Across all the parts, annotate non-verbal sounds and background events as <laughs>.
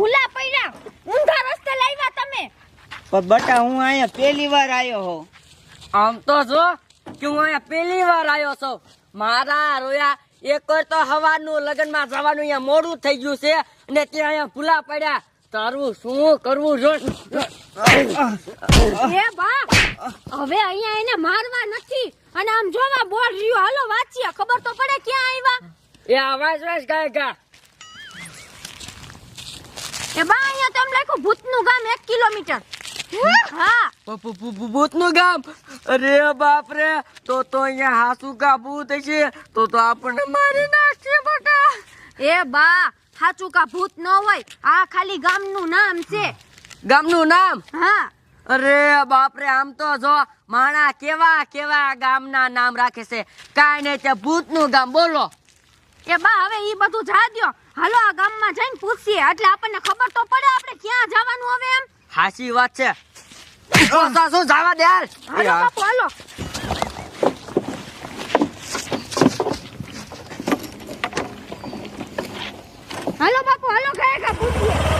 ભૂલા પડ્યા ઊંધા રસ્તે લાવ્યા તમે. પણ બટા હું અહીંયા પહેલી વાર આવ્યો હો આમ તો જો કે હું અહીંયા પહેલી વાર આવ્યો છું. મારા રોયા એક વાર તો હવાનું લગ્નમાં જવાનું અહીંયા મોડું થઈ ગયું છે અને ત્યાં અહીંયા ભૂલા પડ્યા તારું શું કરવું જો એ બા હવે અહીંયા એને મારવા નથી. અને આમ જોવા બોલ રહ્યો હાલો વાંચીએ. ખબર તો પડે ક્યાં આવ્યા? એ આવાજ વાજ ગાય ગા. એ બા અહીંયા તો લખો ભૂતનું ગામ એક કિલોમીટર. હા. ભૂતનું ગામ? અરે બાપ રે તો તો અહીંયા હાસુ કા ભૂત છે તો તો આપણને મારી નાખશે બટા એ બા કા ભૂત ન હોય આ ખાલી ગામનું નામ છે. ગામનું નામ? હા. અરે બાપ રે આમ તો જો માણા કેવા કેવા ગામના નામ રાખે છે. કાંઈ નહીં તે ભૂતનું ગામ બોલો. એ બા હવે ઈ બધું જા દ્યો. હાલો આ ગામમાં જઈને પૂછીએ. એટલે આપણને ખબર તો પડે આપણે ક્યાં જવાનું હવે એમ? હાચી વાત છે. ઓ સાસુ જાવા દે યાર હાલો બાપુ હાલો. હાલો બાપુ હાલો ગયા ગયા પૂછીએ.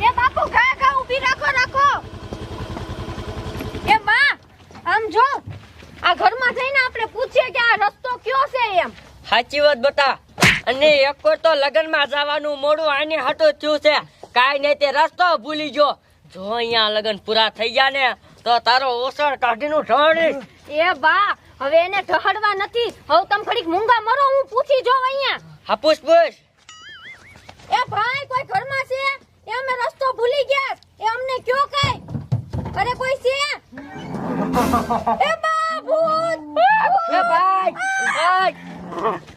એ બાપુ ગયા ગયા ઊભી રાખો રાખો એ બા આમ જો આ ઘરમાં જઈને આપણે પૂછીએ કે આ રસ્તો કયો છે એમ વાત બતા અને એક તો લગ્નમાં જવાનું મોડું આને હટો થયું છે. કાંઈ નહીં તે રસ્તો ભૂલી ગયો. જો અહીંયા લગ્ન પૂરા થઈ ગયા ને તો તારો ઓસણ કાઢીનું ઢળીશ એ બા હવે એને ઢહડવા નથી. હવે તમે ખડીક મૂંગા મરો હું પૂછી જો અહીંયા. હાપુસ પૂછ એ ભાઈ કોઈ ઘરમાં છે? એ અમે રસ્તો ભૂલી ગયા. એ અમને કયો કઈ? અરે કોઈ છે? <laughs> એ બા ભૂત એ ભાઈ ભાઈ.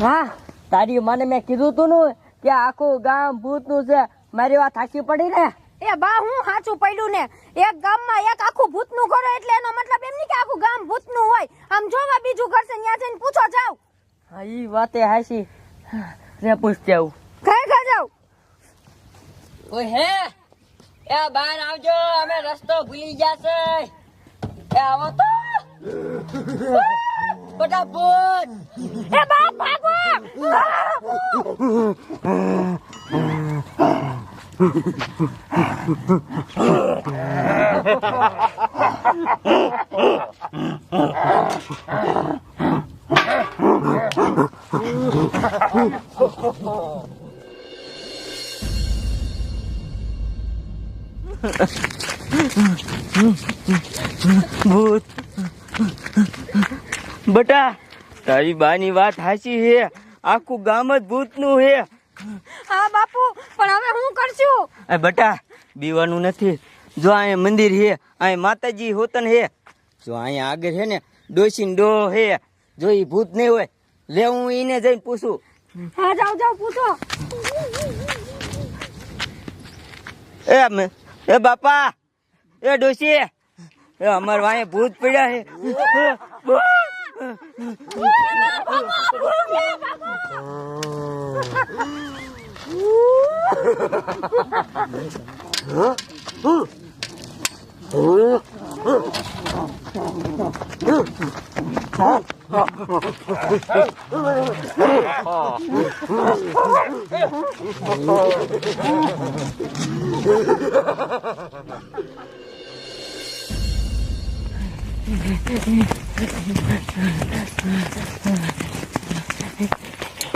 હા તારી મને મેં કીધું તું ને કે આખું ગામ ભૂતનું છે. મારી વાત સાચી પડી ને? એ બા હું સાચું પડ્યું ને? એક ગામમાં એક આખું ભૂતનું ઘર એટલે એનો મતલબ એમ નહીં કે આખું ગામ ભૂતનું હોય. આમ જોવા બીજું ઘર છે ત્યાં જઈને પૂછો જાવ હા ઈ વાતે હાસી રે પૂછતે આવું. ઘરે ઘર જાવ ઓય હે એ બહાર આવજો અમે રસ્તો ભૂલી ગયા છે. એ આવો તો. ફટાફટ એ બા ભાગો ભૂત બટા તારી બાની વાત સાચી છે આખું ગામ જ ભૂતનું છે હા બાપુ પણ હવે હું કરશું? એ બટા બીવાનું નથી. જો અહીંયા મંદિર હે અહીંયા માતાજી હોતન હે. જો અહીંયા આગળ હે ને ડોસી ડો હે. જો એ ભૂત નહીં હોય લે હું ઈને જઈને પૂછું. હા જાઓ જાઓ પૂછો. એ એ બાપા એ ડોસી. અમાર વાંહે ભૂત પડ્યા હે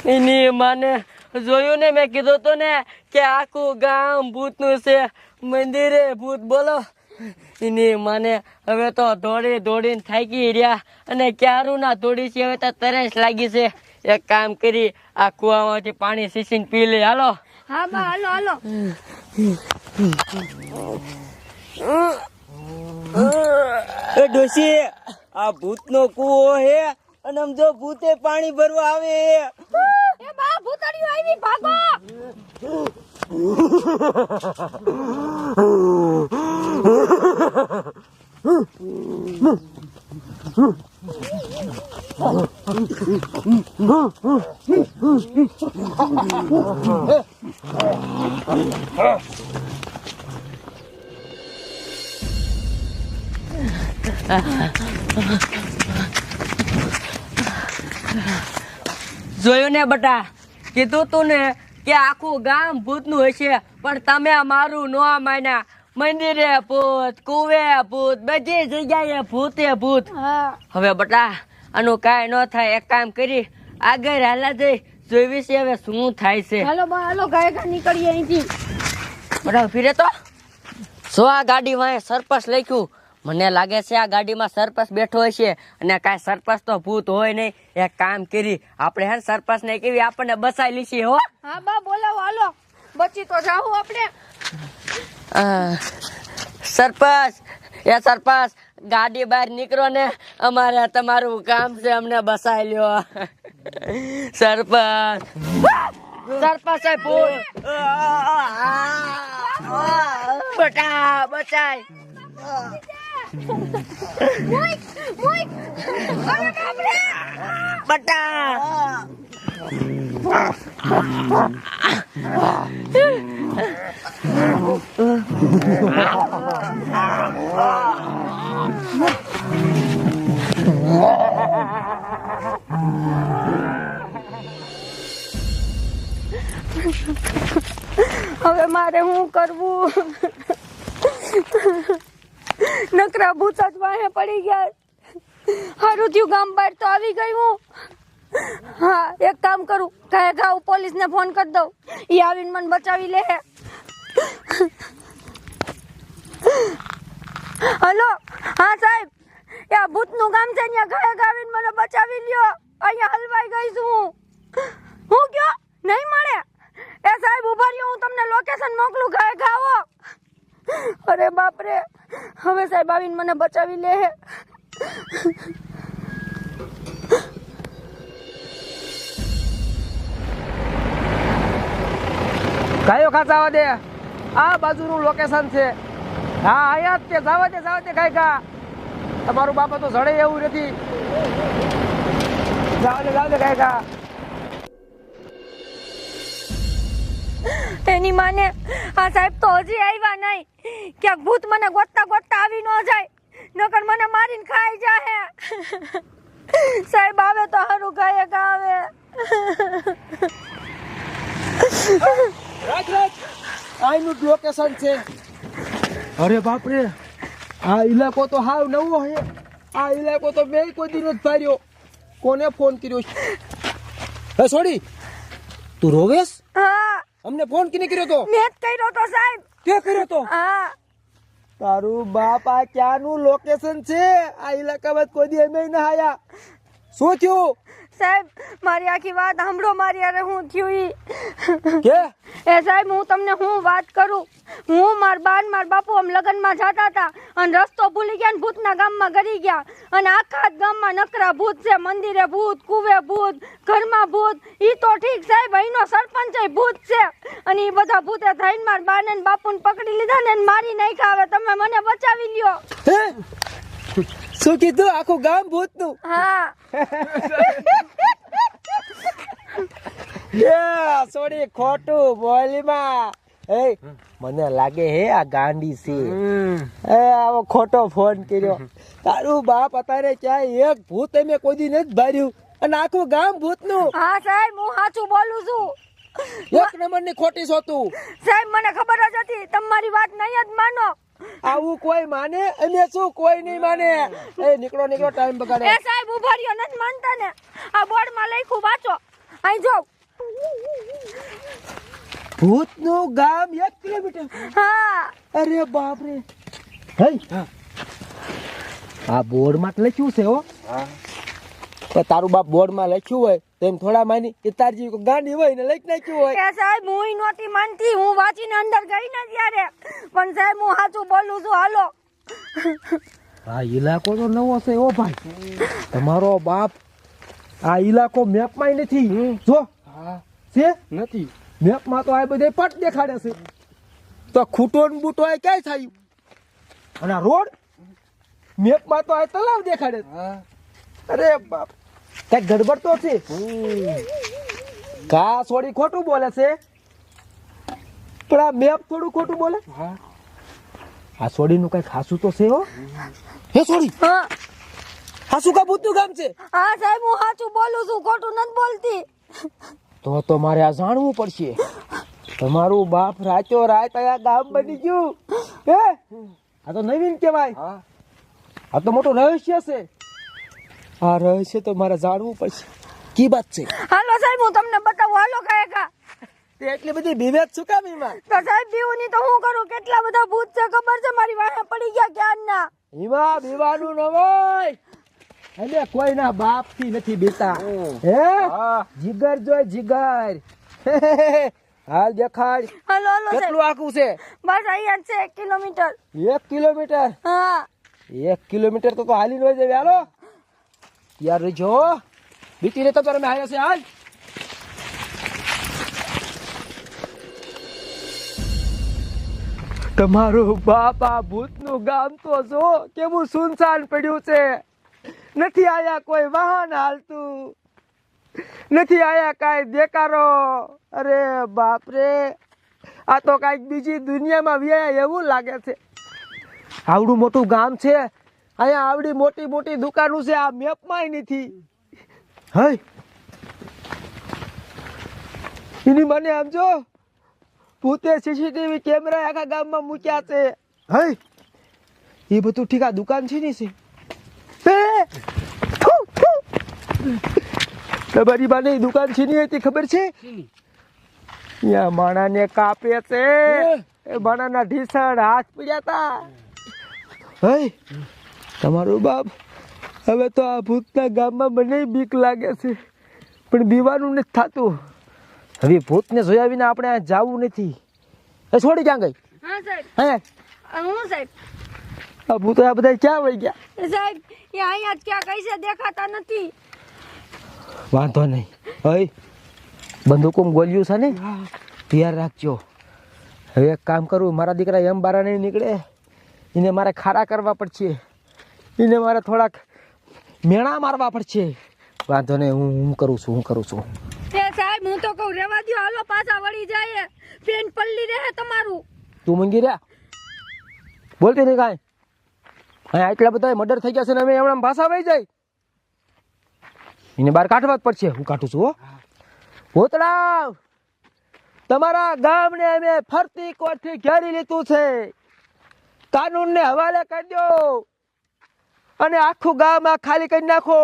એની માને જોયું ને મેં કીધું તો ને કે આખું ગામ ભૂતનું છે. મંદિરે ભૂત બોલો. એની માને હવે તો દોડી દોડીને થાકી રહ્યા અને ક્યારું ના દોડી છે હવે તો તરસ લાગી છે. એક કામ કરી આ કુવામાંથી પાણી સીસીને પી લે. હાલો. હા બા હાલો હાલો. એ ડોશી આ ભૂતનો કૂવો હે અને આમ જો ભૂતે પાણી ભરવા આવે એ બા ભૂતડીઓ આવી ભાગો. જોયું ને બટા? કીધું તું ને કે આખું ગામ ભૂતનું હશે પણ તમે મારું નો માન્યા. મંદિરે ભૂત કુવે ભૂત બધી જગ્યાએ ભૂતે ભૂત. હવે બટા આનું કાંઈ ન થાય એક કામ કરી આગળ હાલા જઈ જોઈ છે હવે શું થાય છે. હાલો બા હાલો ગાય નીકળીએ અહીંથી. બટા ફીરે તો? જો આ ગાડી વાંહે સરપસ લખ્યું મને લાગે છે આ ગાડીમાં સરપંચ બેઠો હશે અને કાંઈ સરપંચ તો ભૂત હોય નહીં. એક કામ કરી આપણે હે સરપંચ ને કેવી આપણને બસાઈ લીધી હો. હા બા બોલાવો હાલો. બચી તો જાવું આપણે. સરપંચ એ સરપંચ ગાડી બહાર નીકળો ને. અમારે તમારું કામ છે અમને બસાઈ લ્યો. સરપંચ. સરપંચ સાહેબ ભૂત બટા બચાય. મોઈક મોઈક અરે બાપ રે બટા હવે મારે શું કરવું નકરા ભૂતા વાહે પડી ગયા. હારું થયું ગામ બહાર તો આવી ગઈ હું. હા, એક કામ કરું કાય ગાઉ પોલીસ પોલીસને ફોન કરી દઉં. એ આવીને મને બચાવી લે. હલો, હા સાહેબ, એ આ ભૂતનું ગામ છે ત્યાં ઘરે ગાવીને મને બચાવી લ્યો. અહીંયા હલવાઈ ગઈ છું હું. હું કયો? નહીં મળે. એ સાહેબ ઊભા રહ્યો, હું તમને લોકેશન મોકલું, ઘરે ગાવો. અરે બાપરે, હવે સાહેબ આવીને મને બચાવી લે. કયો ગાયો ખા જવા દે. આ બાજુનું લોકેશન છે. હા, અહીંયા તે, જાવા દે જાવા દે, ખાઈ ખા. તમારું બાપા તો જડે એવું નથી. જાવા દે જાવા દે ગાય ખા. એની માને આ સાહેબ તો હજી આવ્યા નહીં. ક્યાંક ભૂત મને ગોતતા ગોતતા આવી ન જાય. નકર મને મારીને ખાઈ જાહે. <laughs> સાહેબ આવે તો હારું ગાયક આવે. રાજ રાજ આઈનું લોકેશન છે. અરે બાપ રે આ ઇલાકો તો હાવ નવો હે આ ઇલાકો તો બે કોઈ દિન જ ફાર્યો કોને ફોન કર્યો છે? સોરી તું રોવેશ? હા. અમને ફોન કિને કર્યો તો? મેં કર્યો તો સાહેબ. કે કર્યો તો? હા. તારું બાપ આ ક્યાંનું લોકેશન છે? આ ઇલાકામાં કોઈ દી અમે ના આયા. શું થયું? સાહેબ મારી આખી વાત સાંભળો મારી અરે હું થયું ઈ. કે? એ સાહેબ હું તમને હું વાત કરું? હું માર બાન માર બાપુ આમ લગ્નમાં જતા હતા અને રસ્તો ભૂલી ગયા ને ભૂતના ગામમાં ગરી ગયા. અને આખા ગામમાં નકરા ભૂત છે મંદિરે ભૂત કુવે ભૂત ઘરમાં ભૂત. ઈ તો ઠીક સાહેબ અહીંનો સરપંચ ભૂત છે. અને ઈ બધા ભૂતે થઈને માર બાને ને બાપુને પકડી લીધા ને મારી નાખ્યા. હવે તમે મને બચાવી લ્યો. હે? શું કીધું? આખું ગામ ભૂતનું? હા. સોરી ખોટું બોલીમાં. એ મને લાગે હે આ ગાંડી છે. એ આવો ખોટો ફોન કર્યો. તારું બાપ અત્યારે ક્યાંય એક ભૂત એમે કોઈ દી નથી ભર્યું. અને આખું ગામ ભૂતનું. હા સાહેબ હું સાચું બોલું છું. એક નંબરની ખોટી સોતું. સાહેબ મને ખબર જ હતી. તમારી વાત નહીં જ માનો. આવું કોઈ માને? અમે શું કોઈ નહીં માને? એ નીકળો નીકળો ટાઈમ બગાડે. એ સાહેબ ઊભા રહ્યો નથી માનતા ને. આ બોર્ડમાં લખ્યું વાંચો. અહીં જો. ભૂતનું ગામ એક કિલોમીટર. હા. અરે બાપ રે હે? આ બોર્ડમાં લખ્યું છે હો. તો તારું બાપ બોર્ડમાં લખ્યું હોય તો એમ થોડા માની કે તારજી કોઈ ગાંડી હોય ને લખી નાખ્યું હોય. એ સાહેબ હું નહોતી માનતી. હું વાંચીને અંદર ગઈ ને ત્યારે. પણ સાહેબ હું સાચું બોલું છું હાલો. આ ઇલાકો તો નવો છે ઓ ભાઈ. તમારો બાપ આ ઇલાકો મેપમાં નથી જો. છે? નથી. મેપમાં તો આ બધે પટ દેખાડે છે. તો ખૂટો ને બૂટો આ ક્યાંય થયું? અને રોડ? મેપમાં તો આ તલાવ દેખાડે છે. અરે બાપ. કઈ ગડબડ તો છે. કા સોડી ખોટું બોલે છે. પણ આ મેપ થોડું ખોટું બોલે? આ સોડી નું કઈ ખાસું તો છે હો. હે સોડી? હા. શું કા ભૂતનું ગામ છે? હા સાહેબ હું સાચું બોલું છું ખોટું નથી બોલતી. તો તો મારે આ જાણવું પડશે. તમારું બાપ રાચો રાત આ ગામ બની ગયું. હે? આ તો નવીન કહેવાય. આ તો મોટું રહસ્ય છે. આ રહસ્ય તો મારે જાણવું પડશે. કી વાત છે? હાલો સાહેબ હું તમને બતાવું. હાલો કાંઈ કા તે એટલી બધી વિવેક શું કામ એમાં તો સાહેબ બીવું ની તો હું કરું? કેટલા બધા ભૂત છે ખબર છે? મારી વાહે પડી ગયા ક્યારના? એમાં બીવાનું ન હોય. એટલે કોઈના બાપથી નથી બીતા. હે? જીગર જોય જીગર. હાલ દેખાડ. હાલો હાલો કેટલું આખું છે? બસ અહીંયા છે એક કિલોમીટર. એક કિલોમીટર? હા. એક કિલોમીટર તો તો હાલી ન જાય હાલો યાર જો. બીટી ને તો તારે મેં હાલ્યા છે, હાલ. તમારું બાપા ભૂતનું ગામ તો જો કેવું સુનસાન પડ્યું છે. નથી આયા કોઈ વાહન હાલતું. નથી આયા કાંઈ દેકારો અરે બાપરે આ તો કાંઈક બીજી દુનિયામાં વ્યાય એવું લાગે છે. આવડું મોટું ગામ છે. અહીંયા આવડી મોટી મોટી દુકાનો છે આ મેપમાં નથી. હય. એની મને આમ જો પોતે સીસીટીવી કેમેરા આખા ગામમાં મૂક્યા છે. હય. એ બધું ઠીક આ દુકાન છે ને છે. તમારી બાને દુકાન છીની હતી ખબર છે? ત્યાં માણાને કાપે છે. એ માણાના ઢીસણ હાથ પીડ્યા તા. હય. તમારું બાપ હવે તો આ ભૂતના ગામમાં મને બીક લાગે છે. પણ બીવાનું નથી થતું. હવે ભૂતને જોયા વિના આપણે આ જવું નથી. એ છોડી ક્યાં ગઈ? હા સાહેબ. હે? હું સાહેબ? આ ભૂતો આ બધા ક્યાં વહી ગયા? સાહેબ એ અહીંયા ક્યાં કઈ છે દેખાતા નથી. વાંધો નહીં. હઈ બંદૂકો ગોલ્યું છે ને? તૈયાર રાખજો. હવે એક કામ કરું મારા દીકરા એમ બારા નહીં નીકળે. એને મારે ખાડા કરવા પડશે. એને મારે થોડાક મેણા મારવા પડશે. વાંધો નહીં હું હું કરું છું હું કરું છું. એ સાહેબ હું તો કહું રેવા દ્યો હાલો પાછા વળી જાય પેન પલ્લી રહે તમારું. તું મંગી રહ્યા? બોલતી નહીં કાંઈ? અહીંયા એટલા બધા મર્ડર થઈ ગયા છે ને અમે એમણે ભાષા વહી જાય. એને બહાર કાઢવા જ પડશે. હું કાઢું છું હો. ભૂતળા તમારા ગામને અમે ફરતી કોરથી ઘેરી લીધું છે. કાનૂનને હવાલે કરી દો. અને આખું ગામ આ ખાલી કરી નાખો.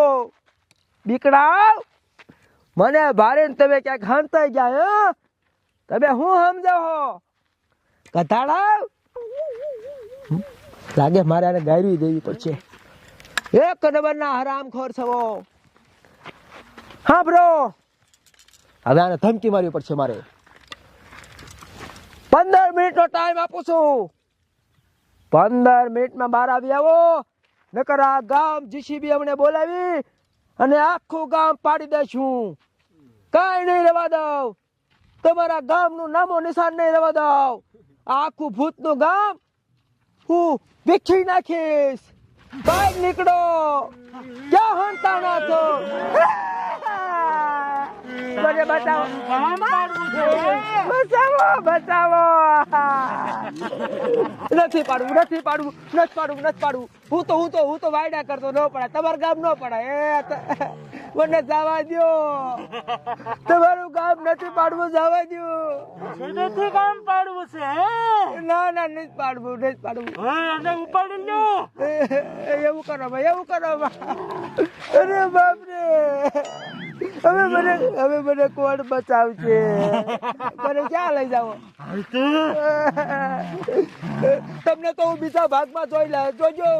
દીકરા મને ભારે ને તમે ક્યાંક હાંતાઈ ગયા તમે હું સમજાવો? કથાડા લાગે મારે આને ગાયરી દેવી પડશે. એક નંબરના હરામખોર છવો. હા બ્રો હવે આને ધમકી મારવી પડશે મારે. પંદર મિનિટનો ટાઈમ આપું છું. પંદર મિનિટમાં બહાર આવી આવો. નકર આ ગામ જીસીબી અમને બોલાવી અને આખું ગામ પાડી દેશું. કાંઈ નહીં રહેવા દઉં. તમારા ગામનું નામો નિશાન નહીં રહેવા દઉં. આખું ભૂતનું ગામ હું વિખી નાખીશ. બહાર નીકળો. ક્યાં હંતાણા છો મને બતાવો બચાવો બચાવો નથી પાડવું નથી પાડવું નથી પાડવું નથી પાડવું. હું તો હું તો હું તો વાયડા કરતો ન પડાય. તમારું ગામ ન પડાય. એ મને જવા દો તમારું ગામ નથી પાડવું જવા દો નથી ગામ પાડવું છે ના ના નથી પાડવું નથી પાડવું. એને ઉપાડી લો એવું કરો ભાઈ એવું કરો ભાઈ. અરે બાપ રે હવે મને હવે મને કોણ બચાવશે? મને ક્યાં લઈ જાવ તમને તો હું બીજા ભાગમાં જોઈ લે જોજો.